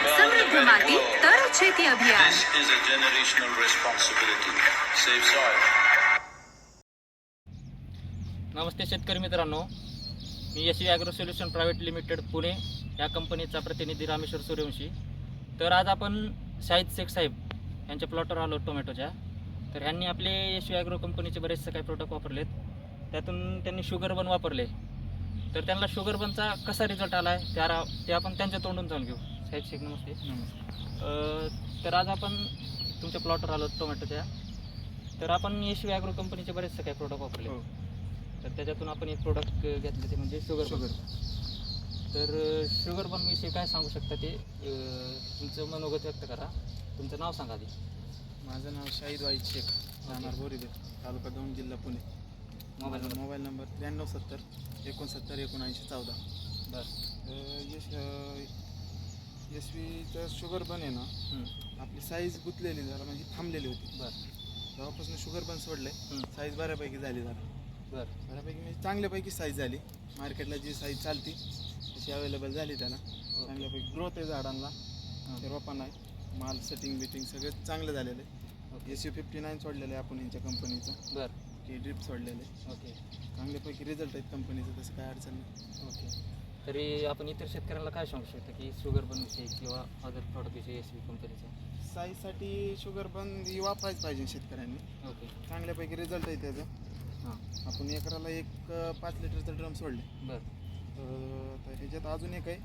સમૃદ્ધ માટી તર છેતી અભિયાન This is a generational responsibility. Save soil. नमस्ते शेतकरी मित्रांनो मी Yashi agro solution private limited Pune या कंपनीचा प्रतिनिधी रामेश्वर सूर्यवंशी तर आज आपण शाहिद शेख साहेब यांच्या प्लॉटवर आलो टोमॅटोच्या तर ह्यांनी आपले यशवी ॲग्रो कंपनीचे बरेचसे काही प्रोडक्ट वापरलेत त्यातून त्यांनी शुगर बन वापरले तर त्यांना शुगर बनचा कसा रिझल्ट आला आहे त्या ते आपण त्यांच्या तोंडून जाऊन घेऊ साहेब शेख नमस्ते. अं, तर आज आपण तुमच्या प्लॉटवर आलो टोमॅटोच्या. तर आपण यशवी ॲग्रो कंपनीचे बरेचसे काही प्रोडक्ट वापरले. हो. तर त्याच्यातून आपण एक प्रोडक्ट घेतले ते म्हणजे शुगर शुगर तर शुगर बन विषयी काय सांगू शकता ते? तुमचं मनोगत व्यक्त करा. तुमचं नाव सांगा आधी. माझं नाव शाहिद वाईद शेख. राहणार बोरीबे तालुका दौंड जिल्हा पुणे. मोबाईल मोबाईल नंबर त्र्याण्णव सत्तर एकोणसत्तर एकोणऐंशी चौदा. बरं. यश यशवीचं शुगर बन आहे ना आपली साईज गुंतलेली जरा म्हणजे थांबलेली होती. बरं. तेव्हापासून शुगर बन सोडले साईज बऱ्यापैकी झाली जरा. बरं. बऱ्यापैकी म्हणजे चांगल्यापैकी साईज झाली. मार्केटला जी साईज चालती तशी अवेलेबल झाली त्याला. चांगल्यापैकी ग्रोथ आहे झाडांना. रोपांना आहे माल सेटिंग बिटिंग सगळं चांगलं झालेलं आहे. एस यू फिफ्टी नाईन सोडलेलं आहे आपण यांच्या कंपनीचं बरं. की ड्रिप सोडलेले आहे. ओके. चांगल्यापैकी रिझल्ट आहेत कंपनीचं तसं काय अडचण नाही. ओके. तरी आपण इतर शेतकऱ्यांना काय सांगू शकता की शुगर बन विषयी किंवा अदर प्रॉडक्ट विषयी एस बी कंपनीचा साईजसाठी शुगर बंद ही वापरायच पाहिजे शेतकऱ्यांनी. ओके चांगल्यापैकी रिझल्ट आहे त्याचं. हां. आपण एकराला एक अं, पाच लिटरचं ड्रम सोडले. बरं. तर तर ह्याच्यात अजून एक आहे.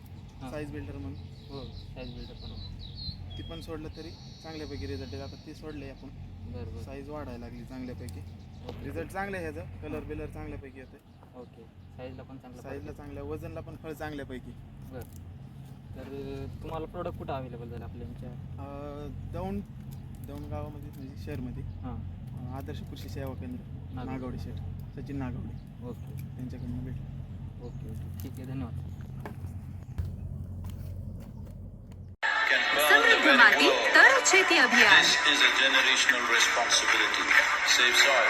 साईज बिल्डर म्हणून. हो साईज बिल्डर पण ती पण सोडलं तरी चांगल्यापैकी रिझल्ट आहे. आता ती सोडले आपण. बरं बरं. साईज वाढायला लागली चांगल्यापैकी. रिझल्ट चांगले आहे ह्याचं. कलर बिलर चांगल्यापैकी येतं ओके साईजला पण चांगलं साईजला चांगल्या वजनला पण फळ चांगल्यापैकी बरं तर अं, तुम्हाला प्रोडक्ट कुठं अवेलेबल झाले आपल्या यांच्या अं, दौंड दौंड गावामध्ये म्हणजे शहरमध्ये हां अं, आदर्श कृषी सेवा केंद्र नागवडे. नागवडे शेठ सचिन नागवडे ओके त्यांच्याकडनं भेटलं ओके ओके ठीक आहे धन्यवाद Can burn the સમૃદ્ધ very માટી world. તર છેતી અભિયાન This is a generational responsibility. Save soil.